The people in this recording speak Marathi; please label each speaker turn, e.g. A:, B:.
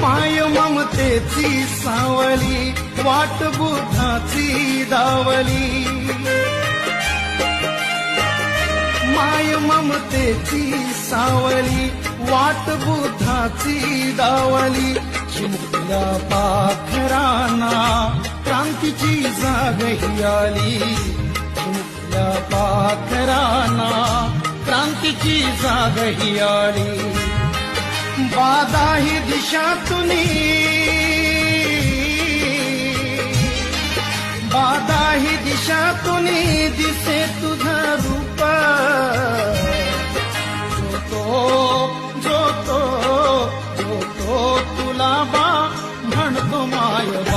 A: माय ममतेची सावली वाट बुधाची दावली माय ममतेची सावली वाट बुधाची दावली चिमुकल्या पाखराना क्रांतीची जागही आली. चिमुकल्या पाखराना क्रांतीची जागही आली. बाधा ही दिशातून बाधा ही दिशातून दिसे तुझं रूप जो तो जो तो जो तो तुला बा म्हणतो माय